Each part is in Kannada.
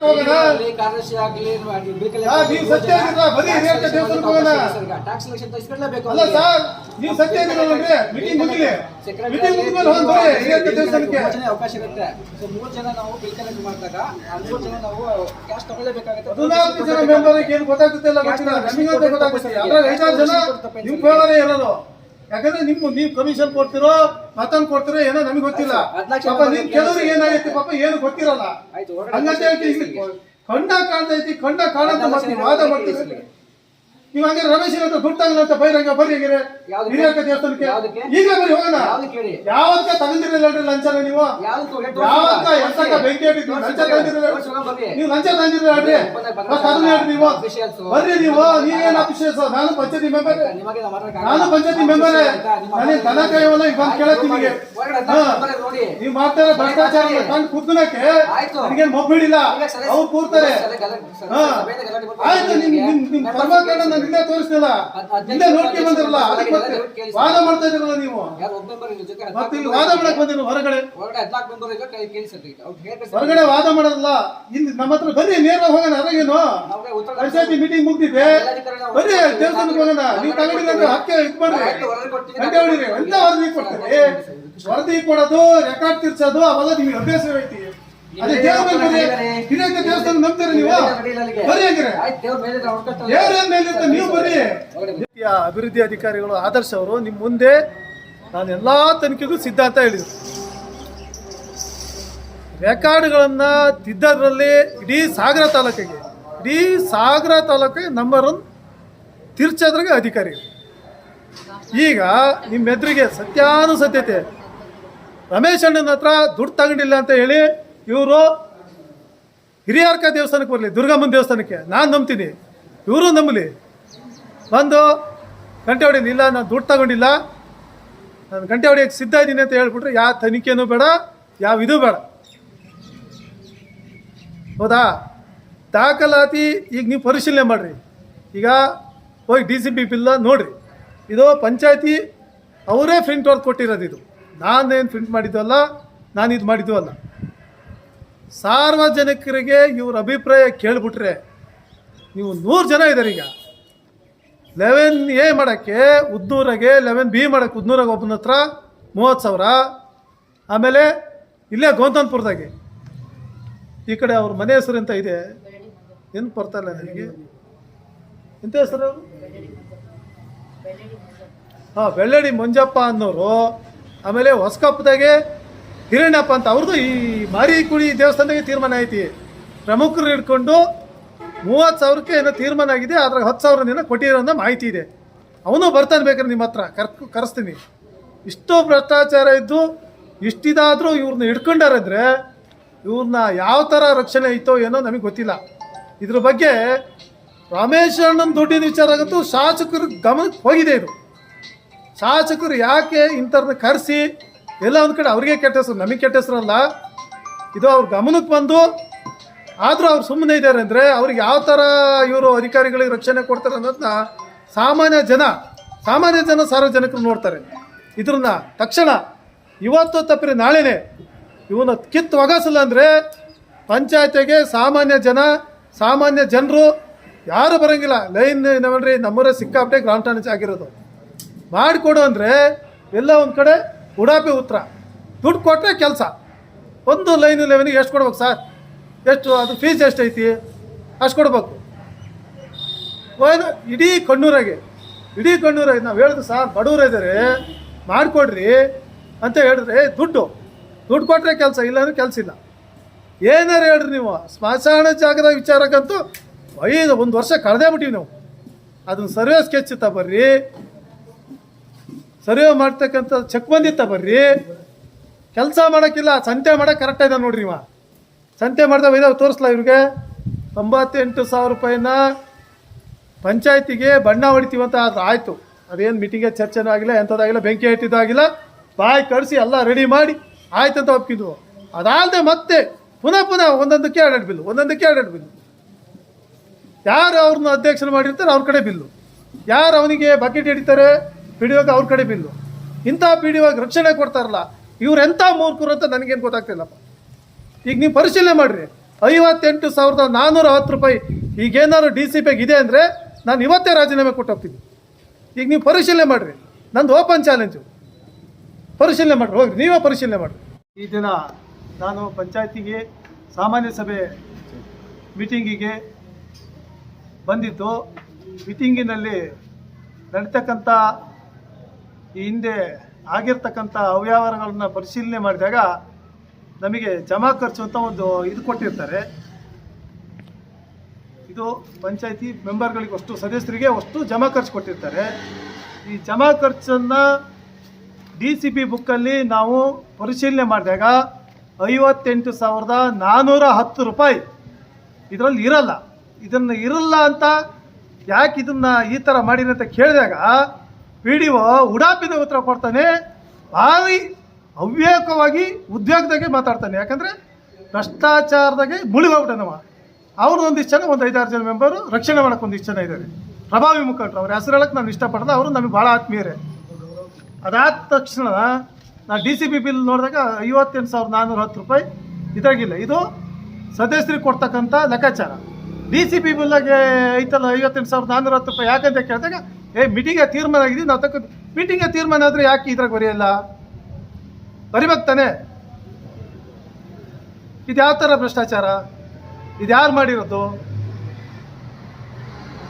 ಹೋಗೋಣ. ಕಾರ್ಯದರ್ಶಿ ಆಗ್ಲಿ ಬಿಲ್ ಹಾ, ನೀವು ಸತ್ಯ ಇದ್ದೀರಾ? ಬರೀ ಹಿರಿಯರ ದೇವಸ್ಥಾನಕ್ಕೆ ಹೋಗೋಣ. ಟ್ಯಾಕ್ಸ್ ಸೆಲೆಕ್ಷನ್ ಇಸ್ಕೊಳ್ಲೇಬೇಕು ಅಲ್ಲ ಸರ್ ನೀವು ಸತ್ಯ ಇದ್ದೀರಲ್ರಿ ಮೀಟಿಂಗ್ ಮುಗಿಲಿ. ಮೀಟಿಂಗ್ ಮುಗಿದ್ಮೇಲೆ ಹೋಗಿ ಬರ್ರಿ ಹಿರಿಯರ ದೇವಸ್ಥಾನಕ್ಕೆ. ಮೂರು ಅವಕಾಶ ಇರುತ್ತೆ. ಮೂರ್ ಮೂರು ಜನ ನಾವು ಬಿಲ್ ಕಲೆಕ್ಟ್ ಮಾಡಿದಾಗ ಆ ಮೂರು ಜನ ನಾವು ಕ್ಯಾಶ್ ತಗೊಳ್ಳೇಬೇಕಾಗುತ್ತೆ. ಹದಿನಾಲ್ಕು ಜನ ಏನು ಗೊತ್ತಾಗ್ತಿಲ್ಲ ಗೊತ್ತಿಲ್ಲ. ನಮಗಂತ ಗೊತ್ತಾಗ್ತಿಲ್ಲ ಅದ್ರಲ್ಲಿ ಐದಾರು ಜನ ಫೇವರೇ ಇರೋದು. ಯಾಕಂದ್ರೆ ನಿಮ್ ನೀವು ಕಮಿಷನ್ ಕೊಡ್ತಿರೋ ಮತ್ತೊಂದು ಕೊಡ್ತಿರೋ ಏನೋ ನಮಗೆ ಗೊತ್ತಿಲ್ಲ. ಪಾಪ ನಿಮ್ ಕೆಲವ್ರಿಗೆ ಏನಾಗೈತಿ ಪಾಪ ಏನು ಗೊತ್ತಿರಲ್ಲ. ಹಂಗಂತ ಹೇಳ್ತಿ ಕಂಡ ಕಾಣ್ತೈತಿ ಕಂಡ ಕಾಣಂತ ಮತ್ತೆ ವಾದ ಮಾಡ್ತೀರಿ ನೀವು ಹಂಗೆ ರಮೇಶ್ ಹತ್ರ ದುಡ್ಡು ಅಂತ ಬೈರಂಗ ಬರ್ರಿ ಹಂಗಿರೆ. ಯಾವ್ದಕ್ಕೆ? ಹಿರಿಯಕ ದೇವಸ್ಥಾನಕ್ಕೆ. ಈಗ ಬರ್ರಿ ಹೋಗೋಣ. ಯಾವತ್ತ ತಗೊಂಡಿರಲ್ಲ ಲಂಚನ ನೀವು. ಯಾವತ್ತ ಎಷ್ಟಕ್ಕ ಬೆಂಕಿ ಹಾಕಿದ್ವಿ. ಲಂಚ ತಗೊಂಡಿರಲ್ಲ ಬರ್ರಿ. ನೀವು ಲಂಚ ಮತ್ತೆ ಅದನ್ನ ಹೇಳ್ರಿ ನೀವು. ಬರ್ರಿ ನೀವು. ನೀವೇನು ಅಫಿಷಿಯಲ್ಸ್ ನಾನು ಪಂಚಾಯತಿ ಮೆಂಬರ್. ನಾನು. ಪಂಚಾಯತಿ ಮೆಂಬರ್? ನನಗೆ ದನ ಕೈವಲ್ಲ ಈಗ ಬಂದು ಕೇಳಕ್ ನಿಮಗೆ. ನೀವು ಮಾಡ್ತಾರೆ ಭ್ರಷ್ಟಾಚಾರ ಕಂಡು ಕೂತ್ಕೊಳಕ್ಕೆ ಆಯ್ತು. ನನಗೇನು ಮೊಬ್ಬಿಡಿಲ್ಲ ಅವ್ರು ಕೂರ್ತಾರೆ. ಆಯ್ತು. ನಿಮ್ ನಾನು ತೋರಿಸ್ತಿಲ್ಲ ನೋಡ್ಕೊಂಡ್ ಬಂದಿರಲ್ಲ ಅದಕ್ಕೆ ಮತ್ತೆ ವಾದ ಮಾಡ್ತಾ ಇದ್ರಲ್ಲ ನೀವು? ಮತ್ತೆ ಇಲ್ಲಿ ವಾದ ಮಾಡಕ್ ಬಂದಿರೋ ಹೊರಗಡೆ. ಹೊರಗಡೆ ವಾದ ಮಾಡಲ್ಲ ಇಲ್ಲಿ ನಮ್ಮ ಹತ್ರ ಬರ್ರಿ ನೇರವಾಗಿ ಹೋಗೋಣ ಅದಾಗೇನು ಪಂಚಾಯತಿ ಮೀಟಿಂಗ್ ಮುಗ್ದಿದೆ ಬರ್ರಿ ದೇವಸ್ಥಾನಕ್ಕೆ ಹೋಗೋಣ. ನೀವು ತಗೊಂಡಿದ್ರೆ ಹಕ್ಕೆ ಇದು ಮಾಡ್ರಿ. ಗಂಟೆ ಹೊಡಿರಿ. ಎಂತ ವರದಿ ಕೊಡ್ತೀರಿ? ವರದಿ ಕೊಡೋದು ರೆಕಾರ್ಡ್ ತಿರ್ಸೋದು ಅವಾಗ ನಿಮ್ಗೆ ಅಭ್ಯಾಸ ಐತಿ ಅದೇ ದೇವ್ರ ಮೇಲೆ ದೇವಸ್ಥಾನ ನಂಬ್ತೀರಿ ನೀವು? ಹಂಗಿರೆ. ದೇವ್ರ ಮೇಲೆ ನಾವು ಅಭಿವೃದ್ಧಿ ಅಧಿಕಾರಿಗಳು ಆದರ್ಶ ಅವರು ನಿಮ್ಮ ಮುಂದೆ ನಾನು ಎಲ್ಲಾ ತನಿಖೆಗೂ ಸಿದ್ಧ ಅಂತ ಹೇಳಿದ್ರು. ರೆಕಾರ್ಡ್ಗಳನ್ನ ತಿದ್ದದ್ರಲ್ಲಿ ಇಡೀ ಸಾಗರ ತಾಲೂಕಿಗೆ ಇಡೀ ಸಾಗರ ತಾಲೂಕಿಗೆ ನಂಬರ್ ಒನ್ ತಿರ್ಚದ್ರಿಗೆ ಅಧಿಕಾರಿಗಳು. ಈಗ ನಿಮ್ಮ ಎದುರಿಗೆ ಸತ್ಯಾನುಸತ್ಯತೆ. ರಮೇಶ್ ಅಣ್ಣನ ಹತ್ರ ದುಡ್ಡು ತಗೊಂಡಿಲ್ಲ ಅಂತ ಹೇಳಿ ಇವರು ಹಿರಿಯಾರ್ಕ ದೇವಸ್ಥಾನಕ್ಕೆ ಬರಲಿ, ದುರ್ಗಮ್ಮನ ದೇವಸ್ಥಾನಕ್ಕೆ, ನಾನು ನಂಬ್ತೀನಿ. ಇವರು ನಂಬಲಿ. ಬಂದು ಗಂಟೆ ಹೊಡೀನಿ ಇಲ್ಲ, ನಾನು ದುಡ್ಡು ತಗೊಂಡಿಲ್ಲ. ನಾನು ಗಂಟೆ ಹೊಡಿಯೋಕ್ಕೆ ಸಿದ್ಧ ಇದ್ದೀನಿ ಅಂತ ಹೇಳ್ಬಿಟ್ರೆ ಯಾವ ತನಿಖೆನೂ ಬೇಡ ಯಾವ ಇದು ಬೇಡ. ಹೌದಾ? ದಾಖಲಾತಿ ಈಗ ನೀವು ಪರಿಶೀಲನೆ ಮಾಡಿರಿ. ಈಗ ಹೋಗಿ ಡಿ ಸಿ ಪಿ ಬಿಲ್ಲ ನೋಡಿರಿ. ಇದು ಪಂಚಾಯತಿ ಅವರೇ ಪ್ರಿಂಟ್ ಹೊರ್ದು ಕೊಟ್ಟಿರೋದು ಇದು. ನಾನೇನು ಪ್ರಿಂಟ್ ಮಾಡಿದ್ದು ಅಲ್ಲ, ನಾನು ಇದು ಮಾಡಿದ್ದು ಅಲ್ಲ. ಸಾರ್ವಜನಿಕರಿಗೆ ಇವ್ರ ಅಭಿಪ್ರಾಯ ಕೇಳಿಬಿಟ್ರೆ ನೀವು ನೂರು ಜನ ಇದ್ದಾರೆ ಈಗ. ಲೆವೆನ್ ಎ ಮಾಡೋಕ್ಕೆ ಉದ್ನೂರಾಗೆ, ಲೆವೆನ್ ಬಿ ಮಾಡೋಕ್ಕೆ ಉದ್ನೂರಾಗ ಒಬ್ಬನ ಹತ್ರ ಮೂವತ್ತು ಸಾವಿರ. ಆಮೇಲೆ ಇಲ್ಲೇ ಗೋಂತನ್ಪುರದಾಗೆ. ಈ ಕಡೆ ಅವ್ರ ಮನೆ ಹೆಸರು ಅಂತ ಇದೆ? ಏನು ಬರ್ತಾಯಿಲ್ಲ ನನಗೆ ಎಂತ ಹೆಸರು ಹಾಂ, ಬೆಳ್ಳಡಿ ಮಂಜಪ್ಪ ಅನ್ನೋರು. ಆಮೇಲೆ ಹೊಸಕಪ್ಪದಾಗೆ ಹಿರಣ್ಯಪ್ಪ ಅಂತ ಅವ್ರದ್ದು ಈ ಮಾರಿಕುಳಿ ದೇವಸ್ಥಾನದಾಗೆ ತೀರ್ಮಾನ ಐತಿ. ಪ್ರಮುಖರು ಹಿಡ್ಕೊಂಡು ಮೂವತ್ತು ಸಾವಿರಕ್ಕೆ ಏನೋ ತೀರ್ಮಾನ ಆಗಿದೆ ಅದ್ರಾಗ ಹತ್ತು ಸಾವಿರ ಏನೋ ಕೊಟ್ಟಿರೋ ಅನ್ನೋ ಮಾಹಿತಿ ಇದೆ. ಅವನು ಬರ್ತಾನೆ ಬೇಕಾದ್ರೆ ನಿಮ್ಮ ಹತ್ರ ಕರ್ಕ್ ಕರೆಸ್ತೀನಿ. ಇಷ್ಟು ಭ್ರಷ್ಟಾಚಾರ ಇದ್ದು ಇಷ್ಟಿದಾದರೂ ಇವ್ರನ್ನ ಹಿಡ್ಕೊಂಡಾರಂದ್ರೆ ಇವ್ರನ್ನ ಯಾವ ಥರ ರಕ್ಷಣೆ ಐತೋ ಏನೋ ನಮಗೆ ಗೊತ್ತಿಲ್ಲ. ಇದ್ರ ಬಗ್ಗೆ ರಮೇಶ್ ಅಣ್ಣನ ದುಡ್ಡಿನ ವಿಚಾರ ಆಗಂತೂ ಶಾಸಕರು ಗಮನಕ್ಕೆ ಹೋಗಿದೆ ಇದು. ಶಾಸಕರು ಯಾಕೆ ಇಂಥವ್ರನ್ನ ಕರೆಸಿ ಎಲ್ಲ ಒಂದು ಕಡೆ ಅವ್ರಿಗೆ ಕೆಟ್ಟ ಹೆಸರು, ನಮಗೆ ಕೆಟ್ಟ ಹೆಸರಲ್ಲ ಇದು ಅವ್ರ ಗಮನಕ್ಕೆ ಬಂದು, ಆದರೂ ಅವ್ರು ಸುಮ್ಮನೆ ಇದ್ದಾರೆ ಅಂದರೆ ಅವ್ರಿಗೆ ಯಾವ ಥರ ಇವರು ಅಧಿಕಾರಿಗಳಿಗೆ ರಕ್ಷಣೆ ಕೊಡ್ತಾರೆ ಅನ್ನೋದನ್ನ ಸಾಮಾನ್ಯ ಜನ ಸಾಮಾನ್ಯ ಜನ ಸಾರ್ವಜನಿಕರು ನೋಡ್ತಾರೆ. ಇದ್ರನ್ನ ತಕ್ಷಣ ಇವತ್ತು ತಪ್ಪಿರಿ ನಾಳೆನೇ ಇವನ್ನ ಕಿತ್ತು ಒಗಸಿಲ್ಲ ಅಂದರೆ ಪಂಚಾಯತಿಗೆ ಸಾಮಾನ್ಯ ಜನ, ಸಾಮಾನ್ಯ ಜನರು ಯಾರು ಬರೋಂಗಿಲ್ಲ. ಲೈನ್ ನೋಡ್ರಿ ನಮ್ಮೂರೇ ಸಿಕ್ಕಾಪಟ್ಟೆ ಗ್ರಾಂಟಾಣಿಸಿ ಆಗಿರೋದು. ಮಾಡಿಕೊಡು ಅಂದರೆ ಎಲ್ಲ ಒಂದು ಕಡೆ ಉಡಾಪಿ ಉತ್ತರ ದುಡ್ಡು ಕೊಟ್ಟರೆ ಕೆಲಸ. ಒಂದು ಲೈನ್ ಲೆವೆನಿಗೆ ಎಷ್ಟು ಕೊಡ್ಬೇಕು ಸರ್ ಎಷ್ಟು, ಅದು ಫೀಸ್ ಎಷ್ಟೈತಿ? ಅಷ್ಟು ಕೊಡ್ಬೇಕು. ಏನು ಇಡೀ ಕಣ್ಣೂರಾಗೆ ಇಡೀ ಕಣ್ಣೂರಾಗೆ ನಾವು ಹೇಳಿದ್ರು ಸರ್ ಬಡವ್ರು ಇದ್ದಾರೆ ಮಾಡಿಕೊಡ್ರಿ ಅಂತ ಹೇಳಿದ್ರೆ ದುಡ್ಡು. ದುಡ್ಡು ಕೊಟ್ಟರೆ ಕೆಲಸ, ಇಲ್ಲಾಂದ್ರೆ ಕೆಲಸ ಇಲ್ಲ. ಏನಾರು ಹೇಳ್ರಿ ನೀವು, ಸ್ಮಶಾನ ಜಾಗದ ವಿಚಾರಕ್ಕಂತೂ, ಐದು, ಒಂದು ವರ್ಷ ಕಳೆದೇ ಬಿಟ್ಟಿವಿ ನಾವು. ಅದನ್ನು ಸರ್ವೇ ಸ್ಕೆಚ್ ಬರ್ರಿ. ಸರ್ವೆ ಮಾಡ್ತಕ್ಕಂಥ ಚೆಕ್ ಬಂದಿತ್ತ ಬರ್ರಿ. ಕೆಲಸ ಮಾಡೋಕ್ಕಿಲ್ಲ, ಸಂತೆ ಮಾಡೋಕೆ ಕರೆಕ್ಟ್ ಇದೆ ನೋಡ್ರಿ ಇವ. ಸಂತೆ ಮಾಡ್ದಾಗ ಇದಾವೆ ತೋರಿಸ್ಲಾ ಇವ್ರಿಗೆ? ತೊಂಬತ್ತೆಂಟು ಸಾವಿರ ರೂಪಾಯಿನ ಪಂಚಾಯತಿಗೆ ಬಣ್ಣ ಹೊಡಿತೀವಿ ಅಂತ ಅದು ಆಯಿತು. ಅದೇನು ಮೀಟಿಂಗೇ ಚರ್ಚೆನೂ ಆಗಿಲ್ಲ, ಎಂಥದ್ದಾಗಿಲ್ಲ, ಬೆಂಕಿ ಇಟ್ಟಿದ್ದಾಗಿಲ್ಲ ಬಾಯಿ ಕಡಿಸಿ ಎಲ್ಲ ರೆಡಿ ಮಾಡಿ ಆಯ್ತು ಅಂತ ಒಪ್ಪಿದ್ವು ಅದಾಲ್ಲದೆ ಮತ್ತೆ ಪುನಃ ಪುನಃ ಒಂದೊಂದಕ್ಕೆ ಎರಡೆರಡು ಬಿಲ್ಲು, ಒಂದೊಂದಕ್ಕೆ ಎರಡೆರಡು ಬಿಲ್ಲು. ಯಾರು ಅವ್ರನ್ನ ಅಧ್ಯಕ್ಷರು ಮಾಡಿರ್ತಾರೆ, ಅವ್ರ ಕಡೆ ಬಿಲ್ಲು. ಯಾರು ಅವನಿಗೆ ಬಕೆಟ್ ಹಿಡಿತಾರೆ? ಪಿ ಡಿ ಅವ್ರ ಕಡೆ ಬಿಲ್ಲು. ಇಂಥ ಪಿ ಡಿ ರಕ್ಷಣೆ ಕೊಡ್ತಾರಲ್ಲ, ಇವ್ರು ಎಂಥ ಮೂರ್ಖರು ಅಂತ ನನಗೇನು ಗೊತ್ತಾಗ್ತಿಲ್ಲಪ್ಪ. ಈಗ ನೀವು ಪರಿಶೀಲನೆ ಮಾಡಿರಿ. ಐವತ್ತೆಂಟು ಸಾವಿರದ ನಾನ್ನೂರ ಹತ್ತು ರೂಪಾಯಿ ಈಗೇನಾದ್ರು ಡಿ ಸಿ ಪಿಗೆ ಇದೆ ಅಂದರೆ ನಾನು ಇವತ್ತೇ ರಾಜೀನಾಮೆ ಕೊಟ್ಟು ಹೋಗ್ತೀನಿ. ಈಗ ನೀವು ಪರಿಶೀಲನೆ ಮಾಡಿರಿ. ನಂದು ಓಪನ್ ಚಾಲೆಂಜು. ಪರಿಶೀಲನೆ ಮಾಡಿರಿ, ಹೋಗ್ರಿ, ನೀವೇ ಪರಿಶೀಲನೆ ಮಾಡಿರಿ. ಈ ದಿನ ನಾನು ಪಂಚಾಯತಿಗೆ, ಸಾಮಾನ್ಯ ಸಭೆ ಮೀಟಿಂಗಿಗೆ ಬಂದಿದ್ದು, ಮೀಟಿಂಗಿನಲ್ಲಿ ನಡೀತಕ್ಕಂಥ ಈ ಹಿಂದೆ ಆಗಿರ್ತಕ್ಕಂಥ ಅವ್ಯವಹಾರಗಳನ್ನು ಪರಿಶೀಲನೆ ಮಾಡಿದಾಗ ನಮಗೆ ಜಮಾ ಖರ್ಚು ಅಂತ ಒಂದು ಇದು ಕೊಟ್ಟಿರ್ತಾರೆ. ಇದು ಪಂಚಾಯತಿ ಮೆಂಬರ್ಗಳಿಗೆ ಅಷ್ಟು ಸದಸ್ಯರಿಗೆ ಅಷ್ಟು ಜಮಾ ಖರ್ಚು ಕೊಟ್ಟಿರ್ತಾರೆ. ಈ ಜಮಾ ಖರ್ಚನ್ನು ಡಿ ಸಿ ಪಿ ಬುಕ್ಕಲ್ಲಿ ನಾವು ಪರಿಶೀಲನೆ ಮಾಡಿದಾಗ ಐವತ್ತೆಂಟು ಸಾವಿರದ ನಾನ್ನೂರ ಹತ್ತು ರೂಪಾಯಿ ಇದರಲ್ಲಿ ಇರಲ್ಲ. ಇದನ್ನು ಇರಲ್ಲ ಅಂತ ಯಾಕೆ ಇದನ್ನು ಈ ಥರ ಮಾಡಿದೆ ಅಂತ ಕೇಳಿದಾಗ ಪಿ ಡಿ ಒ ಉಡಾಪಿದ ಉತ್ತರ ಕೊಡ್ತಾನೆ, ಭಾರಿ ಹವ್ಯಕವಾಗಿ ಉದ್ಯೋಗದಾಗೆ ಮಾತಾಡ್ತಾನೆ. ಯಾಕಂದರೆ ಭ್ರಷ್ಟಾಚಾರದಾಗೆ ಮುಳುಗೋಗ್ಬಿಟ್ಟನವ ಅವ್ರು ಒಂದಿಷ್ಟು ಜನ, ಒಂದು ಐದಾರು ಜನ ಮೆಂಬರು ರಕ್ಷಣೆ ಮಾಡೋಕೆ ಒಂದಿಷ್ಟು ಜನ ಇದ್ದಾರೆ ಪ್ರಭಾವಿ ಮುಖಂಡರು, ಅವ್ರ ಹೆಸರು ಹೇಳಕ್ಕೆ ನಾನು ಇಷ್ಟಪಡೋದು ಅವರು ನಮಗೆ ಭಾಳ ಆತ್ಮೀಯರೇ. ಅದಾದ ತಕ್ಷಣ ನಾನು ಡಿ ಸಿ ಬಿ ಬಿಲ್ ನೋಡಿದಾಗ ಐವತ್ತೆಂಟು ಸಾವಿರದ ನಾನ್ನೂರ ಹತ್ತು ರೂಪಾಯಿ ಇದಾಗಿಲ್ಲ ಇದು ಸದಸ್ಯರಿಗೆ ಕೊಡ್ತಕ್ಕಂಥ ಲೆಕ್ಕಾಚಾರ. ಡಿ ಸಿ ಬಿ ಬಿಲ್ಲಾಗೆ ಐತಲ್ಲ ಐವತ್ತೆಂಟು ಸಾವಿರದ ನಾನ್ನೂರ ಹತ್ತು ರೂಪಾಯಿ, ಯಾಕಂತ ಕೇಳಿದಾಗ ಏ ಮೀಟಿಂಗ್ ತೀರ್ಮಾನ ಆಗಿದೆ ನಾವು ತಕ್ಕ ಮೀಟಿಂಗ್ ತೀರ್ಮಾನ ಆದರೆ ಯಾಕೆ ಇದ್ರಾಗ ಬರೆಯಲ್ಲ? ಬರಿಬೇಕು ತಾನೆ ಇದು ಯಾವ ಥರ ಭ್ರಷ್ಟಾಚಾರ? ಇದು ಯಾರು ಮಾಡಿರೋದು?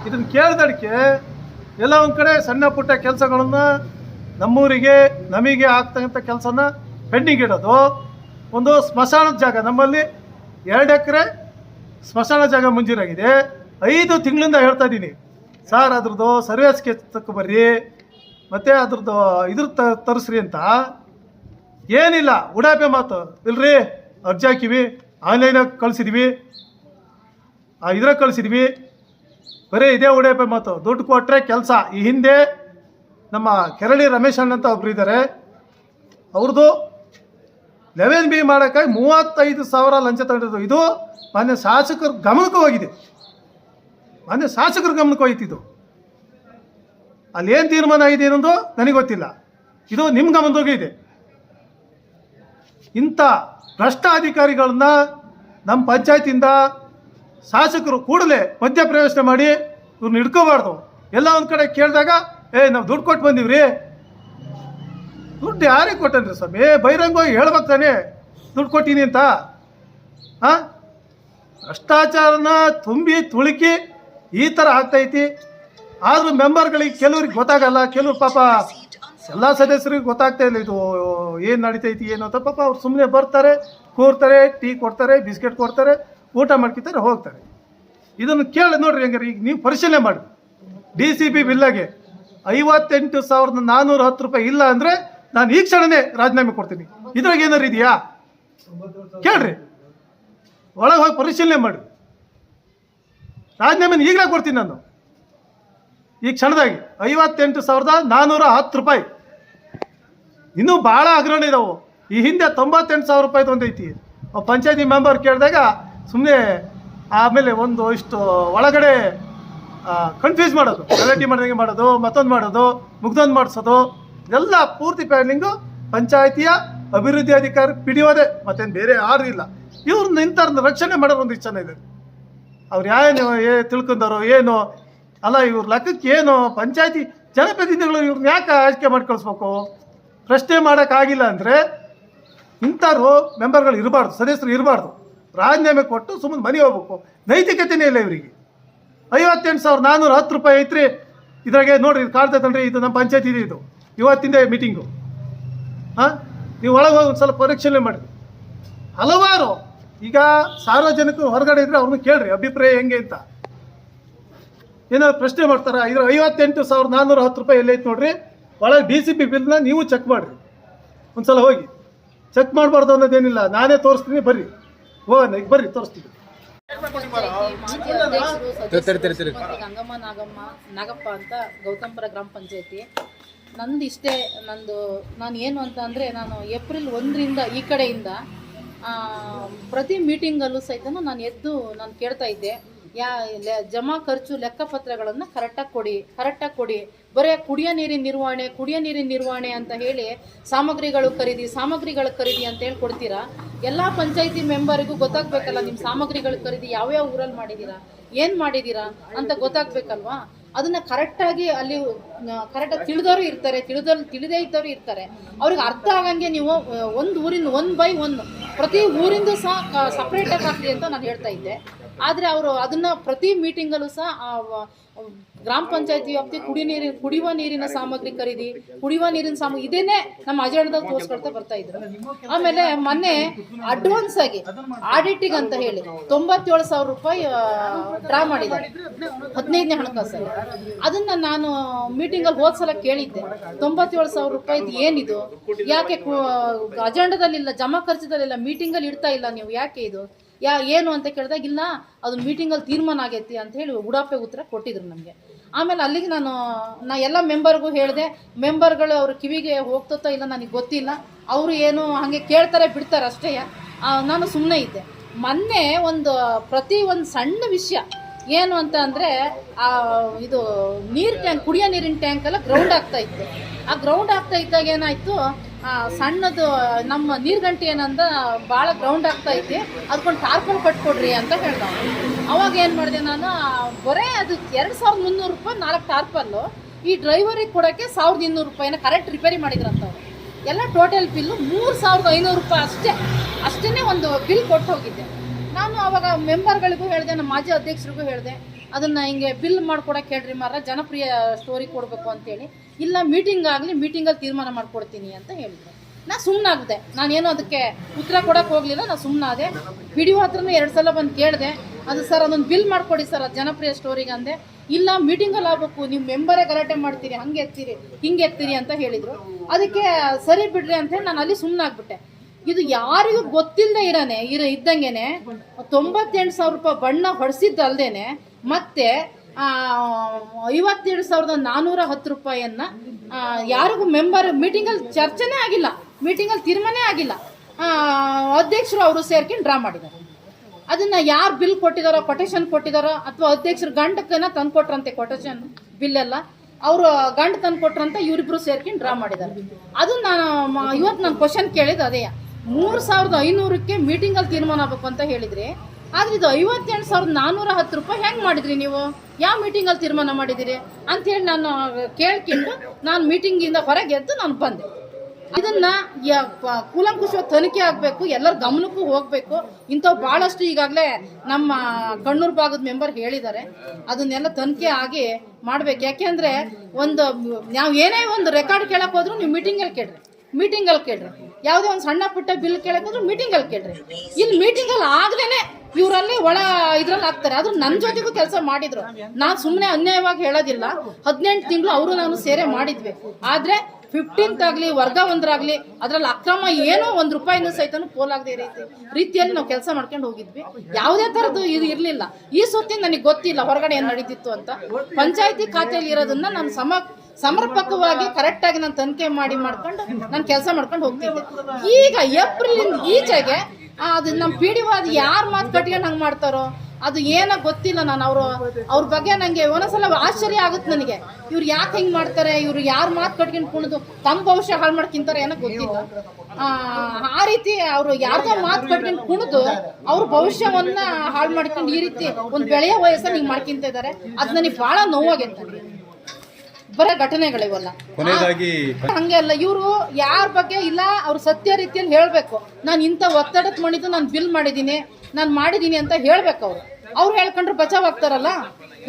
ಇದನ್ನು ಕೇಳಿದಡಿಕೆ ಎಲ್ಲ ಒಂದು ಕಡೆ ಸಣ್ಣ ಪುಟ್ಟ ಕೆಲಸಗಳನ್ನ ನಮ್ಮೂರಿಗೆ, ನಮಗೆ ಆಗ್ತಕ್ಕಂಥ ಕೆಲಸನ ಪೆಂಡಿಂಗ್ ಇಡೋದು. ಒಂದು ಸ್ಮಶಾನದ ಜಾಗ. ನಮ್ಮಲ್ಲಿ ಎರಡು ಎಕರೆ ಸ್ಮಶಾನ ಜಾಗ ಮಂಜೂರಾಗಿದೆ. ಐದು ತಿಂಗಳಿಂದ ಹೇಳ್ತಾ ಇದ್ದೀನಿ. ಸರ್, ಅದ್ರದ್ದು ಸರ್ವೆ ಸ್ಕೆಚ್ ಬರ್ರಿ, ಮತ್ತು ಅದ್ರದ್ದು ಇದ್ರ ತರಿಸ್ರಿ ಅಂತ. ಏನಿಲ್ಲ, ಉಡಾಪೆ ಮಾತು. ಇಲ್ರಿ, ಅರ್ಜಿ ಹಾಕಿವಿ ಆನ್ಲೈನಾಗ ಕಳಿಸಿದ್ವಿ. ಇದ್ರಾಗ ಕಳಿಸಿದ್ವಿ. ಬರೀ ಇದೇ ಉಡಾಪೆ ಮಾತು. ದುಡ್ಡು ಕೊಟ್ಟರೆ ಕೆಲಸ. ಈ ಹಿಂದೆ ನಮ್ಮ ಕೆರಳಿ ರಮೇಶ್ ಅಣ್ಣ ಅಂತ ಒಬ್ರು ಇದ್ದಾರೆ ಅವ್ರದ್ದು ಲೆವೆನ್ ಬಿ ಮಾಡೋಕ್ಕಾಗಿ ಮೂವತ್ತೈದು ಸಾವಿರ ಲಂಚ ತಗೊಂಡಿದ್ದು ಇದು ಮಾನ್ಯ ಶಾಸಕರು ಗಮನಕ್ಕೂ ಹೋಗಿದೆ. ಮಾನ್ಯ ಶಾಸಕರ ಗಮನಕ್ಕೆ ಹೋಯ್ತಿದ್ದು. ಅಲ್ಲಿ ಏನು ತೀರ್ಮಾನ ಆಗಿದೆ ಅನ್ನೋದು ನನಗೆ ಗೊತ್ತಿಲ್ಲ. ಇದು ನಿಮ್ಮ ಗಮನದೋಗಿ ಇದೆ. ಇಂಥ ಭ್ರಷ್ಟ ಅಧಿಕಾರಿಗಳನ್ನ ನಮ್ಮ ಪಂಚಾಯತಿಂದ ಶಾಸಕರು ಕೂಡಲೇ ಮಧ್ಯಪ್ರವೇಶ ಮಾಡಿ ಇವ್ರನ್ನ ಹಿಡ್ಕೋಬಾರ್ದು. ಎಲ್ಲ ಒಂದು ಕಡೆ ಕೇಳಿದಾಗ, ಏ, ನಾವು ದುಡ್ಡು ಕೊಟ್ಟು ಬಂದೀವ್ರಿ. ದುಡ್ಡು ಯಾರಿಗೆ ಕೊಟ್ಟನ್ರಿ ಸ್ವಾಮಿ? ಬಹಿರಂಗವಾಗಿ ಹೇಳ್ಬೇಕು ತಾನೆ. ದುಡ್ಡು ಕೊಟ್ಟೀನಿ ಅಂತ. ಹಾಂ ಭ್ರಷ್ಟಾಚಾರನ ತುಂಬಿ ತುಳುಕಿ ಈ ಥರ ಆಗ್ತೈತಿ. ಆದರೂ ಮೆಂಬರ್ಗಳಿಗೆ ಕೆಲವ್ರಿಗೆ ಗೊತ್ತಾಗಲ್ಲ, ಕೆಲವ್ರು ಪಾಪ ಎಲ್ಲ ಸದಸ್ಯರಿಗೆ ಗೊತ್ತಾಗ್ತಾ ಇಲ್ಲ ಇದು ಏನು ನಡೀತೈತಿ, ಏನು ಅಂತ. ಪಾಪ ಅವ್ರು ಸುಮ್ಮನೆ ಬರ್ತಾರೆ, ಕೂರ್ತಾರೆ, ಟೀ ಕೊಡ್ತಾರೆ, ಬಿಸ್ಕೆಟ್ ಕೊಡ್ತಾರೆ, ಊಟ ಮಾಡ್ಕಿತಾರೆ ಹೋಗ್ತಾರೆ. ಇದನ್ನು ಕೇಳಿ ನೋಡ್ರಿ ಹೆಂಗಾರೆ, ಈಗ ನೀವು ಪರಿಶೀಲನೆ ಮಾಡಿ. ಡಿ ಸಿ ಬಿ ಬಿಲ್ಲಾಗೆ ಐವತ್ತೆಂಟು ಸಾವಿರದ ನಾನ್ನೂರ ಹತ್ತು ರೂಪಾಯಿ ಇಲ್ಲ ಅಂದರೆ ನಾನು ಈ ಕ್ಷಣನೇ ರಾಜೀನಾಮೆ ಕೊಡ್ತೀನಿ. ಇದ್ರಾಗ ಏನಾರು ಇದೆಯಾ? ಕೇಳ್ರಿ. ಒಳಗೆ ಹೋಗಿ ಪರಿಶೀಲನೆ ಮಾಡಿ. ರಾಜೀನಾಮೆ ಈಗಲೇ ಕೊಡ್ತೀನಿ ನಾನು. ಈ ಕ್ಷಣದಾಗಿ ಐವತ್ತೆಂಟು ಸಾವಿರದ ನಾನ್ನೂರ ಹತ್ತು ರೂಪಾಯಿ. ಇನ್ನೂ ಭಾಳ ಹಗರಣ ಇದಾವೆ. ಈ ಹಿಂದೆ ತೊಂಬತ್ತೆಂಟು ಸಾವಿರ ರೂಪಾಯಿದು ಒಂದೈತಿ ಪಂಚಾಯತಿ ಮೆಂಬರ್ ಕೇಳಿದಾಗ ಸುಮ್ಮನೆ ಆಮೇಲೆ ಒಂದು ಇಷ್ಟು ಒಳಗಡೆ ಕನ್ಫ್ಯೂಸ್ ಮಾಡೋದು. ಗಲಾಟೆ ಮಾಡಿದಂಗೆ ಮಾಡೋದು, ಮತ್ತೊಂದು ಮಾಡೋದು, ಮುಗ್ದೊಂದು ಮಾಡಿಸೋದು. ಎಲ್ಲ ಪೂರ್ತಿ ಪ್ಯಾನಿಂಗು ಪಂಚಾಯಿತಿಯ ಅಭಿವೃದ್ಧಿ ಅಧಿಕಾರಿ ಪಿಡಿಯೋದೆ ಮತ್ತೇನು ಬೇರೆ ಯಾರು ಇಲ್ಲ. ಇವ್ರನ್ನ ನಿಂತವ್ರನ್ನ ರಕ್ಷಣೆ ಮಾಡೋರು ಒಂದು ಇದೆ ಅವ್ರು ಏನು ಏ ತಿಳ್ಕೊಂಡಾರೋ ಏನು? ಅಲ್ಲ, ಇವ್ರ ಲೆಕ್ಕಕ್ಕೆ ಏನು ಪಂಚಾಯತಿ ಜನಪ್ರತಿನಿಧಿಗಳು ಇವ್ರನ್ನ ಯಾಕೆ ಆಯ್ಕೆ ಮಾಡಿ ಕಳಿಸ್ಬೇಕು ಪ್ರಶ್ನೆ ಮಾಡೋಕ್ಕಾಗಿಲ್ಲ ಅಂದರೆ ಇಂಥವ್ರು ಮೆಂಬರ್ಗಳು ಇರಬಾರ್ದು, ಸದಸ್ಯರು ಇರಬಾರ್ದು. ರಾಜೀನಾಮೆ ಕೊಟ್ಟು ಸುಮ್ಮನೆ ಮನೆ ಹೋಗ್ಬೇಕು. ನೈತಿಕತೆನೇ ಇಲ್ಲ ಇವರಿಗೆ. ಐವತ್ತೆಂಟು ಸಾವಿರದ ನಾನ್ನೂರ ಹತ್ತು ರೂಪಾಯಿ ಐತ್ರಿ ಇದ್ರಾಗೆ ನೋಡ್ರಿ, ಇದು ಕಾಣ್ತೈತಲ್ರಿ ಇದು ನಮ್ಮ ಪಂಚಾಯತಿ ಇದೆ ಇದು ಇವತ್ತಿಂದ ಮೀಟಿಂಗು ಹಾಂ? ನೀವು ಒಳಗೆ ಹೋಗಿ ಒಂದು ಸ್ವಲ್ಪ ಪರೀಕ್ಷೆ ಮಾಡಿರಿ ಹಲವಾರು ಈಗ ಸಾರ್ವಜನಿಕರು ಹೊರಗಡೆ ಇದ್ರೆ ಅವ್ರನ್ನ ಕೇಳ್ರಿ, ಅಭಿಪ್ರಾಯ ಹೆಂಗೆ ಅಂತ. ಏನಾದ್ರು ಪ್ರಶ್ನೆ ಮಾಡ್ತಾರ? ಇದ್ರ ಐವತ್ತೆಂಟು ಸಾವಿರದ ನಾನ್ನೂರ ಹತ್ತು ರೂಪಾಯಿ ಎಲ್ಲೈತೆ ನೋಡ್ರಿ, ಒಳಗೆ ಡಿ ಸಿ ಪಿ ಬಿಲ್ನ ನೀವು ಚೆಕ್ ಮಾಡ್ರಿ. ಒಂದ್ಸಲ ಹೋಗಿ. ಚೆಕ್ ಮಾಡಬಾರ್ದು ಅನ್ನೋದೇನಿಲ್ಲ, ನಾನೇ ತೋರಿಸ್ತೀನಿ, ಬರ್ರಿ. ಈಗ ಬರ್ರಿ, ತೋರಿಸ್ತೀನಿ. ಗಂಗಮ್ಮ, ನಾಗಮ್ಮ, ನಾಗಪ್ಪ ಅಂತ ಗೌತಮ್ಪುರ ಗ್ರಾಮ ಪಂಚಾಯತಿ. ನಂದು ಇಷ್ಟೇ, ನಂದು, ನಾನು ಏನು ಅಂತ ಅಂದರೆ ನಾನು ಏಪ್ರಿಲ್ ಒಂದರಿಂದ ಈ ಕಡೆಯಿಂದ ಪ್ರತಿ ಮೀಟಿಂಗಲ್ಲೂ ಸಹಿತ ನಾನು ಎದ್ದು ನಾನು ಕೇಳ್ತಾ ಇದ್ದೆ. ಯಾ ಜಮಾ ಖರ್ಚು ಲೆಕ್ಕಪತ್ರಗಳನ್ನು ಕರೆಕ್ಟಾಗಿ ಕೊಡಿ ಕರೆಕ್ಟಾಗಿ ಕೊಡಿ. ಬರೀ ಕುಡಿಯೋ ನೀರಿನ ನಿರ್ವಹಣೆ, ಕುಡಿಯೋ ನೀರಿನ ನಿರ್ವಹಣೆ ಅಂತ ಹೇಳಿ ಸಾಮಗ್ರಿಗಳು ಖರೀದಿ ಸಾಮಗ್ರಿಗಳು ಖರೀದಿ ಅಂತ ಹೇಳಿ ಕೊಡ್ತೀರಾ ಎಲ್ಲ ಪಂಚಾಯಿತಿ ಮೆಂಬರಿಗೂ ಗೊತ್ತಾಗ್ಬೇಕಲ್ಲ ನಿಮ್ಮ ಸಾಮಗ್ರಿಗಳು ಖರೀದಿ ಯಾವ್ಯಾವ ಊರಲ್ಲಿ ಮಾಡಿದ್ದೀರಾ ಏನು ಮಾಡಿದ್ದೀರಾ ಅಂತ ಗೊತ್ತಾಗ್ಬೇಕಲ್ವಾ? ಅದನ್ನ ಕರೆಕ್ಟಾಗಿ ಅಲ್ಲಿ ಕರೆಕ್ಟಾಗಿ ತಿಳಿದವರು ಇರ್ತಾರೆ, ತಿಳಿದವ್ರು, ತಿಳಿದೇ ಇದ್ದವರು ಇರ್ತಾರೆ. ಅವ್ರಿಗೆ ಅರ್ಥ ಆಗಂಗೆ ನೀವು ಒಂದು ಊರಿನ ಒನ್ ಬೈ ಒನ್ ಪ್ರತಿ ಊರಿಂದು ಸಹ ಸಪ್ರೇಟಾಗಿ ಆಗಿ ಅಂತ ನಾನು ಹೇಳ್ತಾ ಇದ್ದೆ. ಆದರೆ ಅವರು ಅದನ್ನ ಪ್ರತಿ ಮೀಟಿಂಗಲ್ಲೂ ಸಹ ಗ್ರಾಮ ಪಂಚಾಯತಿ ವ್ಯಾಪ್ತಿ ಕುಡಿ ನೀರಿನ, ಕುಡಿಯುವ ನೀರಿನ ಸಾಮಗ್ರಿ ಖರೀದಿ, ಕುಡಿಯುವ ನೀರಿನ ಸಾಮಗ್ರಿ, ಇದೇನೆ ನಮ್ಮ ಅಜೆಂಡದಲ್ಲಿ ತೋರಿಸ್ಕೊಳ್ತಾ ಬರ್ತಾ ಇದ್ರು. ಆಮೇಲೆ ಮೊನ್ನೆ ಅಡ್ವಾನ್ಸ್ ಆಗಿ ಆಡಿಟಿಂಗ್ ಅಂತ ಹೇಳಿ ತೊಂಬತ್ತೇಳು ಸಾವಿರ ರೂಪಾಯಿ ಡ್ರಾ ಮಾಡಿದ್ದಾರೆ. ಹದಿನೈದನೇ ಹಣಕಾಸು ಅದನ್ನ ನಾನು ಮೀಟಿಂಗಲ್ಲಿ ಹೋದ್ಸಲ ಕೇಳಿದ್ದೆ. ತೊಂಬತ್ತೇಳು ಸಾವಿರ ರೂಪಾಯಿದು ಏನಿದು? ಯಾಕೆ ಅಜೆಂಡದಲ್ಲಿಲ್ಲ, ಜಮಾ ಖರ್ಚದಲ್ಲಿಲ್ಲ ಮೀಟಿಂಗಲ್ಲಿ ಇಡ್ತಾ ಇಲ್ಲ ನೀವು? ಯಾಕೆ ಇದು? ಯಾ, ಏನು ಅಂತ ಕೇಳಿದಾಗ ಇಲ್ಲ ಅದು ಮೀಟಿಂಗಲ್ಲಿ ತೀರ್ಮಾನ ಆಗೈತಿ ಅಂತ ಹೇಳಿ ಉಡಾಪೆ ಉತ್ತರ ಕೊಟ್ಟಿದ್ರು ನಮಗೆ. ಆಮೇಲೆ ಅಲ್ಲಿಗೆ ನಾನು, ನಾ ಎಲ್ಲ ಮೆಂಬರ್ಗೂ ಹೇಳಿದೆ ಮೆಂಬರ್ಗಳು ಅವ್ರ ಕಿವಿಗೆ ಹೋಗ್ತತ್ತೋ ಇಲ್ಲ ನನಗೆ ಗೊತ್ತಿಲ್ಲ. ಅವರು ಏನು ಹಾಗೆ ಕೇಳ್ತಾರೆ, ಬಿಡ್ತಾರೆ ಅಷ್ಟೇ. ನಾನು ಸುಮ್ಮನೆ ಇದ್ದೆ. ಮೊನ್ನೆ ಒಂದು, ಪ್ರತಿ ಒಂದು ಸಣ್ಣ ವಿಷಯ ಏನು ಅಂತ ಅಂದರೆ ಇದು ನೀರು ಟ್ಯಾಂಕ್, ಕುಡಿಯೋ ನೀರಿನ ಟ್ಯಾಂಕ್ ಎಲ್ಲ ಗ್ರೌಂಡ್ ಆಗ್ತಾ ಇತ್ತು. ಆ ಗ್ರೌಂಡ್ ಆಗ್ತಾ ಇದ್ದಾಗ ಏನಾಯಿತು ಸಣ್ಣದು ನಮ್ಮ ನೀರ್ಗಂಟಿ ಏನಂದ ಭಾಳ ಗ್ರೌಂಡ್ ಆಗ್ತಾ ಐತಿ. ಅದ್ಕೊಂಡು ಟಾರ್ಪಲ್ ಕಟ್ಕೊಡ್ರಿ ಅಂತ ಹೇಳ್ದ ಅವಾಗ ಏನು ಮಾಡಿದೆ ನಾನು, ಬರೇ ಅದು ಎರಡು ಸಾವಿರದ ಮುನ್ನೂರು ರೂಪಾಯಿ, ನಾಲ್ಕು ಟಾರ್ಪಲ್ಲು ಈ ಡ್ರೈವರಿಗೆ ಕೊಡೋಕ್ಕೆ ಸಾವಿರದ ಇನ್ನೂರು ರೂಪಾಯಿನ ಕರೆಕ್ಟ್ ರಿಪೇರಿ ಮಾಡಿದ್ರಂತವ್ರು. ಎಲ್ಲ ಟೋಟಲ್ ಬಿಲ್ಲು ಮೂರು ಸಾವಿರದ ಐನೂರು ರೂಪಾಯಿ ಅಷ್ಟೇ. ಅಷ್ಟೇ ಒಂದು ಬಿಲ್ ಕೊಟ್ಟು ಹೋಗಿದ್ದೆ. ನಾನು ಅವಾಗ ಮೆಂಬರ್ಗಳಿಗೂ ಹೇಳಿದೆ, ನಮ್ಮ ಮಾಜಿ ಅಧ್ಯಕ್ಷರಿಗೂ ಹೇಳಿದೆ ಅದನ್ನು ಹಿಂಗೆ ಬಿಲ್ ಮಾಡ್ಕೊಡಕ್ಕೆ ಹೇಳ್ರಿ ಮಾರ ಜನಪ್ರಿಯ ಸ್ಟೋರಿ ಕೊಡಬೇಕು ಅಂತೇಳಿ. ಇಲ್ಲ ಮೀಟಿಂಗ್ ಆಗಲಿ ಮೀಟಿಂಗಲ್ಲಿ ತೀರ್ಮಾನ ಮಾಡ್ಕೊಡ್ತೀನಿ ಅಂತ ಹೇಳಿದ್ರು. ನಾ ಸುಮ್ಮನಾಗ್ದೆ ನಾನೇನು ಅದಕ್ಕೆ ಉತ್ತರ ಕೊಡಕ್ಕೆ ಹೋಗಲಿಲ್ಲ ನಾನು ಸುಮ್ಮನಾದೆ ಪಿ ಡಿ ಹತ್ರನೂ ಎರಡು ಸಲ ಬಂದು ಕೇಳಿದೆ. ಅದು ಸರ್ ಅದೊಂದು ಬಿಲ್ ಮಾಡಿಕೊಡಿ ಸರ್, ಅದು ಜನಪ್ರಿಯ ಸ್ಟೋರಿಗೆ ಅಂದೆ. ಇಲ್ಲ ಮೀಟಿಂಗಲ್ಲಿ ಆಗ್ಬೇಕು ನೀವು ಮೆಂಬರೇ ಗಲಾಟೆ ಮಾಡ್ತೀರಿ, ಹಂಗೆ ಎತ್ತೀರಿ, ಹಿಂಗೆ ಎತ್ತೀರಿ ಅಂತ ಹೇಳಿದರು. ಅದಕ್ಕೆ ಸರಿ ಬಿಡ್ರಿ ಅಂತ ಹೇಳಿ ನಾನು ಅಲ್ಲಿ ಸುಮ್ಮನಾಗ್ಬಿಟ್ಟೆ ಇದು ಯಾರಿಗೂ ಗೊತ್ತಿಲ್ಲದೆ ಇರಾನೆ, ಇರ ಇದ್ದಂಗೆನೆ ತೊಂಬತ್ತೆಂಟು ಸಾವಿರ ರೂಪಾಯಿ ಬಣ್ಣ ಹೊಡೆಸಿದ್ದಲ್ದೇನೆ ಮತ್ತೆ ಐವತ್ತೇಳು ಸಾವಿರದ ನಾನ್ನೂರ ಹತ್ತು ರೂಪಾಯಿಯನ್ನು ಯಾರಿಗೂ ಮೆಂಬರ್ ಮೀಟಿಂಗಲ್ಲಿ ಚರ್ಚೆನೇ ಆಗಿಲ್ಲ. ಮೀಟಿಂಗಲ್ಲಿ ತೀರ್ಮಾನೇ ಆಗಿಲ್ಲ. ಅಧ್ಯಕ್ಷರು ಅವರು ಸೇರ್ಕೊಂಡು ಡ್ರಾ ಮಾಡಿದ್ದಾರೆ. ಅದನ್ನ ಯಾರು ಬಿಲ್ ಕೊಟ್ಟಿದಾರೋ ಕೊಟೇಶನ್ ಕೊಟ್ಟಿದಾರೋ, ಅಥವಾ ಅಧ್ಯಕ್ಷರು ಗಂಡಕ್ಕನ ತಂದು ಕೊಟ್ರಂತೆ ಕೊಟೇಶನ್ ಬಿಲ್ ಎಲ್ಲ, ಅವರು ಗಂಡ ತಂದು ಕೊಟ್ರಂತ ಇವರಿಬ್ರು ಸೇರ್ಕೊಂಡು ಡ್ರಾ ಮಾಡಿದ್ದಾರೆ. ಅದನ್ನ ನಾನು ಇವತ್ತು ನಾನು ಕ್ವಶನ್ ಕೇಳಿದ್ದು ಅದೇ. ಮೂರು ಸಾವಿರದ ಐನೂರಕ್ಕೆ ಮೀಟಿಂಗಲ್ಲಿ ತೀರ್ಮಾನ ಆಗಬೇಕು ಅಂತ ಹೇಳಿದ್ರಿ. ಆದ್ರೆ ಇದು ಐವತ್ತೆಂಟು ಸಾವಿರದ ನಾನ್ನೂರ ಹತ್ತು ರೂಪಾಯಿ ಹೆಂಗೆ ಮಾಡಿದ್ರಿ ನೀವು? ಯಾವ ಮೀಟಿಂಗಲ್ಲಿ ತೀರ್ಮಾನ ಮಾಡಿದಿರಿ ಅಂತೇಳಿ ನಾನು ಕೇಳ್ಕೊಂಡು ನಾನು ಮೀಟಿಂಗಿಂದ ಹೊರಗೆ ಎದ್ದು ನಾನು ಬಂದೆ. ಇದನ್ನ ಕೂಲಂಕುಷವಾಗಿ ತನಿಖೆ ಆಗಬೇಕು, ಎಲ್ಲರ ಗಮನಕ್ಕೂ ಹೋಗಬೇಕು. ಇಂಥವು ಭಾಳಷ್ಟು ಈಗಾಗಲೇ ನಮ್ಮ ಕಣ್ಣೂರು ಭಾಗದ ಮೆಂಬರ್ ಹೇಳಿದ್ದಾರೆ. ಅದನ್ನೆಲ್ಲ ತನಿಖೆ ಆಗಿ ಮಾಡ್ಬೇಕು. ಯಾಕೆಂದ್ರೆ ಒಂದು, ನಾವು ಏನೇ ಒಂದು ರೆಕಾರ್ಡ್ ಕೇಳಕ್ ಹೋದ್ರು ನೀವು ಮೀಟಿಂಗಲ್ಲಿ ಕೇಳ್ರಿ. ಮೀಟಿಂಗಲ್ಲಿ ಕೇಳ್ರಿ. ಯಾವುದೇ ಒಂದು ಸಣ್ಣ ಪುಟ್ಟ ಬಿಲ್ ಕೇಳಕ್ಕಂದ್ರೆ ಮೀಟಿಂಗ್ ಮೀಟಿಂಗಲ್ಲಿ ಕೇಳ್ರಿ. ಇಲ್ಲಿ ಮೀಟಿಂಗಲ್ಲಿ ಆಗ್ಲೇನೆ ಇವರಲ್ಲಿ ಒಳ ಇದ್ರಲ್ಲಿ ಆಗ್ತಾರೆ. ಅದು ನನ್ನ ಜೊತೆಗೂ ಕೆಲಸ ಮಾಡಿದ್ರು. ನಾನು ಸುಮ್ಮನೆ ಅನ್ಯಾಯವಾಗಿ ಹೇಳೋದಿಲ್ಲ. ಹದಿನೆಂಟು ತಿಂಗಳು ಅವರು ನಾನು ಸೇರೆ ಮಾಡಿದ್ವಿ. ಆದ್ರೆ ಫಿಫ್ಟೀನ್ತ್ ಆಗಲಿ ವರ್ಗ ಒಂದರಾಗಲಿ ಅದ್ರಲ್ಲಿ ಅಕ್ರಮ ಏನೋ ಒಂದು ರೂಪಾಯಿನೂ ಸಹಿತ ಪೋಲಾಗದೆ ರೀತಿ ರೀತಿಯಲ್ಲಿ ನಾವು ಕೆಲಸ ಮಾಡ್ಕೊಂಡು ಹೋಗಿದ್ವಿ. ಯಾವುದೇ ಥರದ್ದು ಇದು ಇರಲಿಲ್ಲ. ಈ ಸುತ್ತಿನ ನನಗೆ ಗೊತ್ತಿಲ್ಲ ಹೊರಗಡೆ ಏನು ನಡೀತಿತ್ತು ಅಂತ. ಪಂಚಾಯತಿ ಖಾತೆಯಲ್ಲಿ ಇರೋದನ್ನ ನಾನು ಸಮ ಸಮರ್ಪಕವಾಗಿ ಕರೆಕ್ಟಾಗಿ ನಾನು ತನಿಖೆ ಮಾಡಿ ಮಾಡ್ಕೊಂಡು ನಾನು ಕೆಲಸ ಮಾಡ್ಕೊಂಡು ಹೋಗ್ತಿದ್ದೆ. ಈಗ ಏಪ್ರಿಲ್ ಈಚೆಗೆ ಅದು ನಮ್ಮ ಪಿ ಡಿ ಅದು ಯಾರು ಮಾತು ಕಟ್ಕೊಂಡು ಹಂಗೆ ಮಾಡ್ತಾರೋ ಅದು ಏನೋ ಗೊತ್ತಿಲ್ಲ ನಾನು ಅವರು ಅವ್ರ ಬಗ್ಗೆ ನನಗೆ ಒಂದೊಂದ್ಸಲ ಆಶ್ಚರ್ಯ ಆಗುತ್ತೆ ನನಗೆ. ಇವ್ರು ಯಾಕೆ ಹಿಂಗೆ ಮಾಡ್ತಾರೆ ಇವ್ರು ಯಾರು ಮಾತು ಕಟ್ಕೊಂಡು ಕುಣಿದು ತಮ್ಮ ಭವಿಷ್ಯ ಹಾಳು ಮಾಡ್ಕಿಂತಾರೆ ಏನೋ ಗೊತ್ತಿಲ್ಲ. ಆ, ರೀತಿ ಅವರು ಯಾರ್ದೋ ಮಾತು ಕಟ್ಕೊಂಡು ಕುಣಿದು ಅವ್ರ ಭವಿಷ್ಯವನ್ನ ಹಾಳು ಮಾಡ್ಕೊಂಡು ಈ ರೀತಿ ಒಂದು ಬೆಳೆಯ ವಯಸ್ಸನ್ನು ಹಿಂಗೆ ಮಾಡ್ಕಿಂತ ಇದ್ದಾರೆ ಅದು ನನಗೆ ಭಾಳ ನೋವಾಗೈತೆ. ನನಗೆ ಬರೋ ಘಟನೆಗಳಿವಲ್ಲ ಕೊನೆಯದಾಗಿ ಹಂಗೆ ಅಲ್ಲ ಇವರು ಯಾರ ಬಗ್ಗೆ ಇಲ್ಲ ಅವ್ರು ಸತ್ಯ ರೀತಿಯಲ್ಲಿ ಹೇಳಬೇಕು. ನಾನು ಇಂಥ ಒತ್ತಡಕ್ಕೆ ಮಾಡಿದ್ದು ನಾನು ಬಿಲ್ ಮಾಡಿದ್ದೀನಿ ನಾನು ಮಾಡಿದ್ದೀನಿ ಅಂತ ಹೇಳ್ಬೇಕು ಅವರು. ಅವ್ರು ಹೇಳ್ಕೊಂಡ್ರೆ ಬಚಾವ್ ಆಗ್ತಾರಲ್ಲ?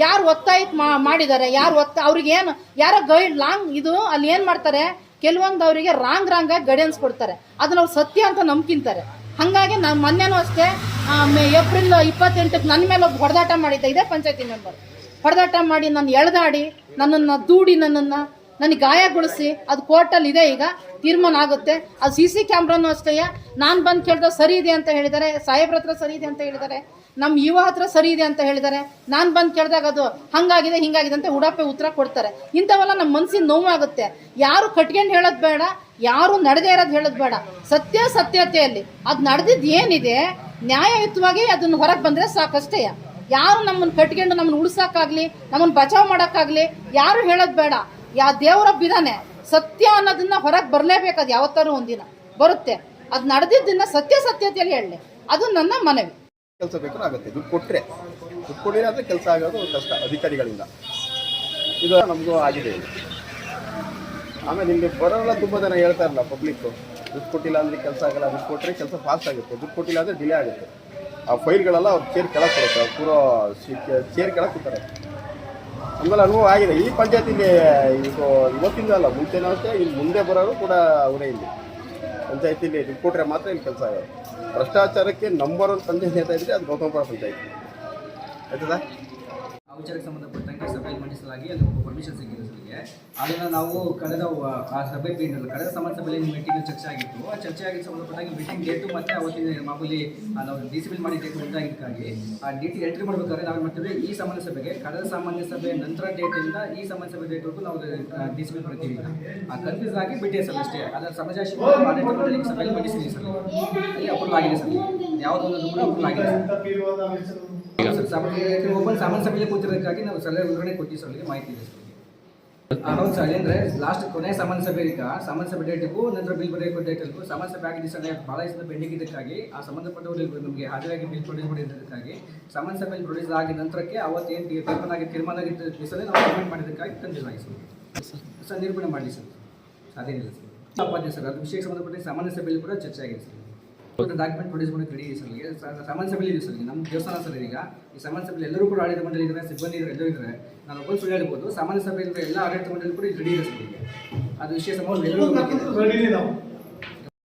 ಯಾರು ಒತ್ತಾಯಿತ್ ಮಾಡಿದ್ದಾರೆ ಯಾರು ಒತ್ತ ಅವ್ರಿಗೆ ಏನು ಯಾರೋ ಗೈಡ್ ಲಾಂಗ್ ಇದು ಅಲ್ಲಿ ಏನು ಮಾಡ್ತಾರೆ? ಕೆಲವೊಂದು ಅವರಿಗೆ ರಾಂಗ್ ರಾಂಗ್ ಆಗಿ ಗೈಡೆನ್ಸ್ ಕೊಡ್ತಾರೆ. ಅದನ್ನ ಅವ್ರು ಸತ್ಯ ಅಂತ ನಂಬ್ಕಿಂತಾರೆ. ಹಾಗಾಗಿ ನಾನು ಮೊನ್ನೆನೂ ಅಷ್ಟೇ ಏಪ್ರಿಲ್ ಇಪ್ಪತ್ತೆಂಟಕ್ಕೆ ನನ್ನ ಮೇಲೆ ಒಬ್ಬ ಹೊಡೆದಾಟ ಮಾಡಿದ್ದೆ ಇದೇ ಪಂಚಾಯತಿ ಮೆಂಬರ್ ಹೊಡೆದಾಟ ಮಾಡಿ, ನಾನು ಎಳೆದಾಡಿ, ನನ್ನನ್ನು ದೂಡಿ, ನನ್ನನ್ನು ನನಗೆ ಗಾಯಗೊಳಿಸಿ, ಅದು ಕೋರ್ಟಲ್ಲಿ ಇದೆ ಈಗ, ತೀರ್ಮಾನ ಆಗುತ್ತೆ. ಅದು ಸಿ ಸಿ ಕ್ಯಾಮ್ರಾನು ಅಷ್ಟೇ, ನಾನು ಬಂದು ಕೇಳಿದ್ರೆ ಸರಿ ಇದೆ ಅಂತ ಹೇಳಿದರೆ ಸಾಹೇಬ್ರ ಹತ್ರ ಸರಿ ಇದೆ ಅಂತ ಹೇಳಿದ್ದಾರೆ ನಮ್ಮ ಯುವ ಹತ್ರ ಸರಿ ಇದೆ ಅಂತ ಹೇಳಿದ್ದಾರೆ, ನಾನು ಬಂದು ಕೇಳಿದಾಗ ಅದು ಹಂಗಾಗಿದೆ, ಹಿಂಗಾಗಿದೆ ಅಂತ ಉಡಾಪೆ ಉತ್ತರ ಕೊಡ್ತಾರೆ. ಇಂಥವೆಲ್ಲ ನಮ್ಮ ಮನಸ್ಸಿನ ನೋವಾಗುತ್ತೆ. ಯಾರು ಕಟ್ಕೊಂಡು ಹೇಳೋದು ಬೇಡ, ಯಾರು ನಡೆದೇ ಇರೋದು ಹೇಳೋದು ಬೇಡ. ಸತ್ಯ ಸತ್ಯತೆಯಲ್ಲಿ. ಅದು ನಡೆದಿದ್ದು ಏನಿದೆ, ನ್ಯಾಯಯುತವಾಗಿ ಅದನ್ನು ಹೊರಗೆ ಬಂದರೆ ಸಾಕಷ್ಟೇ. ಯಾರು ನಮ್ಮನ್ನು ಕಟ್ಕೊಂಡು ನಮ್ಮನ್ನು ಉಳ್ಸಕ್ಕಾಗ್ಲಿ, ನಮ್ಮನ್ನು ಬಚಾವ್ ಮಾಡೋಕ್ಕಾಗಲಿ, ಯಾರು ಹೇಳೋದು ಬೇಡ. ಯಾ ದೇವರೊಬ್ಬಿದಾನೆ. ಸತ್ಯ ಅನ್ನೋದನ್ನ ಹೊರಗೆ ಬರಲೇಬೇಕು ಅದು ಯಾವತ್ತಾರು ಒಂದಿನ. ಬರುತ್ತೆ. ಅದು ನಡೆದಿದ್ದನ್ನ ಸತ್ಯಾಸತ್ಯತೆಯಲ್ಲಿ ಹೇಳಲಿ. ಅದು ನನ್ನ ಮನವಿ. ಕೆಲಸ ಬೇಕು ಆಗುತ್ತೆ. ದುಡ್ಡು ಕೊಟ್ಟರೆ ದುಡ್ಡು ಕೊಡಿ ಅಂದರೆ ಕೆಲಸ ಆಗೋದು ಕಷ್ಟ ಅಧಿಕಾರಿಗಳಿಂದ. ಇದು ನಮಗೂ ಆಗಿದೆ. ಆಮೇಲೆ ನಿಮಗೆ ಬರೋಲ್ಲ ತುಂಬ ಜನ ಹೇಳ್ತಾ ಇರಲ್ಲ ಪಬ್ಲಿಕ್ಕು ದುಡ್ಡು ಕೊಟ್ಟಿಲ್ಲ ಅಂದರೆ ಕೆಲಸ ಆಗಲ್ಲ. ದುಡ್ಡು ಕೊಟ್ಟರೆ ಕೆಲಸ ಫಾಸ್ಟ್ ಆಗುತ್ತೆ. ದುಡ್ಡು ಕೊಟ್ಟಿಲ್ಲ ಅಂದರೆ ಡಿಲೇ ಆಗುತ್ತೆ. ಆ ಫೈಲ್ಗಳೆಲ್ಲ ಅವ್ರು ಚೇರ್ ಕೆಳಕ್ಕೆ ಕೊಡುತ್ತೆ, ಅವ್ರು ಪೂರ ಚೇರ್ ಕೆಳಕ್ಕೆ ಕೂತಾರೆ. ಆಮೇಲೆ ಅನುಭವ ಆಗಿದೆ. ಈ ಪಂಚಾಯತಿಲಿ ಇದು ಇವತ್ತಿಂದ ಅಲ್ಲ, ಮುಂಚೆನೂ ಅಷ್ಟೇ ಇಲ್ಲಿ ಮುಂದೆ ಬರೋರು ಕೂಡ ಅವರೇ ಇಲ್ಲಿ. ಪಂಚಾಯತಿಲಿ ರಿಪೋರ್ಟ್ರೆ ಮಾತ್ರ ಇಲ್ಲಿ ಕೆಲಸ ಆಗೋದು. ಭ್ರಷ್ಟಾಚಾರಕ್ಕೆ ನಂಬರ್ ಒನ್ ಪಂಚಾಯತ್ ಹೇಳ್ತಾ ಇದ್ರೆ ಅದು ಗೌತಮಪುರ ಪಂಚಾಯತಿ. ಆಯ್ತದಾ? ವಿಚಾರಕ್ಕೆ ಸಂಬಂಧಪಟ್ಟಂಗೆ ಸಭೆಯಲ್ಲಿ ಮಂಡಿಸಲಾಗಿ ಅಲ್ಲಿ ಪರ್ಮಿಷನ್ ಸಿಕ್ಕಿದೆ ಸರಿಗೆ. ಅದನ್ನು ನಾವು ಕಳೆದ, ಆ ಸಭೆ ಕಳೆದ ಸಮಾಜ ಸಭೆಯಲ್ಲಿ ಮೀಟಿಂಗ್ ಚರ್ಚೆ ಆಗಿತ್ತು. ಆ ಚರ್ಚೆ ಸಂಬಂಧಪಟ್ಟಾಗಿ ಮೀಟಿಂಗ್ ಡೇಟು ಮತ್ತೆ ಅವತ್ತಿನ ಮಾಮೂಲಿ ನಾವು ಡಿ ಸಿ ಬಿಲ್ ಮಾಡಿ ಡೇಟ್ ಮುಂದಾಗಿದ್ದಕ್ಕಾಗಿ ಆ ಡೇಟ್ ಎಂಟ್ರಿ ಮಾಡ್ಬೇಕಾದ್ರೆ ನಾವು ಮಾಡ್ತೀವಿ ಈ ಸಾಮಾನ್ಯ ಸಭೆಗೆ ಕಳೆದ ಸಾಮಾನ್ಯ ಸಭೆ ನಂತರ ಡೇಟಿಂದ ಈ ಸಾಮಾನ್ಯ ಸಭೆ ಡೇಟ್ವರೆಗೂ ನಾವು ಡಿ ಮಾಡ್ತೀವಿ ಆ ಕನ್ಫ್ಯೂಸ್ ಆಗಿ ಬಿಟ್ಟಿದೆ ಸರ್ ಅಷ್ಟೇ. ಅದರ ಸಮಾಜ ಸಭೆಯಲ್ಲಿ ಮಂಡಿಸಿದ್ದೀವಿ ಸರ್. ಅಲ್ಲಿ ಅಪ್ರೂವ್ ಆಗಿದೆ ಸರ್ ಯಾವುದೊಂದು ಕೂಡ ಅಪ್ರೂವ್ ಆಗಿದೆ ಸಾಮಾನ್ಯ ಒಬ್ಬ ಸಾಮಾನ್ಯ ಸಭೆಯಲ್ಲಿ ಕೂತಿರೋದಕ್ಕಾಗಿ ನಾವು ಸಲಹೆ ವಿವರಣೆ ಕೊಟ್ಟಿವಿ ಸರ್ ಅವರಿಗೆ, ಮಾಹಿತಿ ಇದೆ ಹೌದು ಸರ್, ಏನಂದ್ರೆ ಲಾಸ್ಟ್ ಕೊನೆ ಸಾಮಾನ್ಯ ಸಭೆ ಈಗ, ಸಾಮಾನ್ಯ ಸಭೆ ಡೇಟಿಗೂ ನಂತರ ಬಿಲ್ ಬರೆಯೋ ಡೇಟಲ್ಗೂ ಸಾಮಾನ್ಯ ಸಭೆ ಆಗಿದೆ ಸರ್ ಭಾಳ ಇಷ್ಟ ಪೆಂಡಿಂಗ್ ಇದಕ್ಕಾಗಿ. ಆ ಸಂಬಂಧಪಟ್ಟವರು ನಮಗೆ ಹಾಜರಾಗಿ ಬಿಲ್ ಪ್ರೊಡ್ಯೂಸ್ ಮಾಡಿದ್ದಕ್ಕಾಗಿ ಸಾಮಾನ್ಯ ಸಭೆಯಲ್ಲಿ ಪ್ರೊಡ್ಯೂಸ್ ಆಗಿದ ನಂತರಕ್ಕೆ ಅವತ್ತೇನು ತೀರ್ಮಾನ ಆಗಿ, ತೀರ್ಮಾನ ಆಗಿದ್ದ ನಾವು ಪೇಮೆಂಟ್ ಮಾಡಿದ್ದಕ್ಕಾಗಿ ತಂದಿಲ್ಲ ಸರ್ ಸರ್ ಮಾಡಲಿ ಸರ್. ಅದೇನಿಲ್ಲ ಸರ್. ತಪ್ಪಾಗಿದೆ ಸರ್, ಅದು ವಿಷಯಕ್ಕೆ ಸಂಬಂಧಪಟ್ಟ ಸಾಮಾನ್ಯ ಸಭೆಯಲ್ಲಿ ಕೂಡ ಚರ್ಚೆ ಆಗಿದೆ ಸರ್. ಡಾಕ್ಯುಮೆಂಟ್ ಪ್ರೊಡ್ಯೂಸ್ ಮಾಡಿ ರೆಡಿ ಸರ್ ಸಾಮಾನ್ಯ ಸಭೆಯಲ್ಲಿ ಇದೆ ಸರ್ ನಮ್ಮ ದೇವಸ್ಥಾನ ಸರ್ ಈಗ ಈ ಸಾಮಾನ್ಯ ಸಭೆಯಲ್ಲಿ ಎಲ್ಲರೂ ಕೂಡ ಆಡಳಿತ ಮಂಡಳಿ ಇದ್ದಾರೆ ಸಿಬ್ಬಂದಿ ಇದ್ದಾರೆ ಎಲ್ಲರೂ ಇದ್ದಾರೆ. ನಾನು ಒಬ್ಬ ಸುಳ್ಳು ಹೇಳ್ಬೋದು. ಸಾಮಾನ್ಯ ಸಭೆಯಲ್ಲಿ ಎಲ್ಲ ಆಡಳಿತ ಮಂಡಳಿ ಕೂಡ ರೆಡಿ ಇದೆ ಸರ್ ಅದು ವಿಷಯ ಸಂಬಂಧ ಎಲ್ಲರೂ